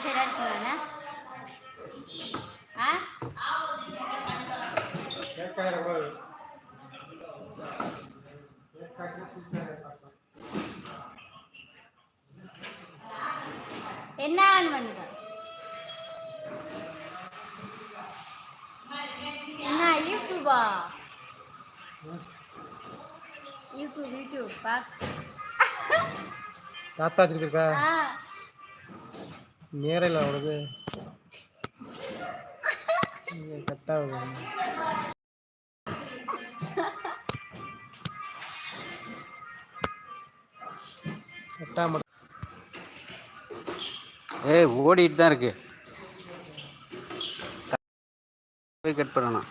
இங்க சரியா இருக்குங்களா ஆ? என்ன ஆன் பண்ணுங்க என்ன யூடியூபா? யூடியூப் யூடியூப் பாக் தாத்தா வச்சிருக்கா ஆ. நேரில் வருது கட்டாகுது கட்டாம ஏய் ஓடிட்டு தான் இருக்கு. போய் கட் பண்ணணும்.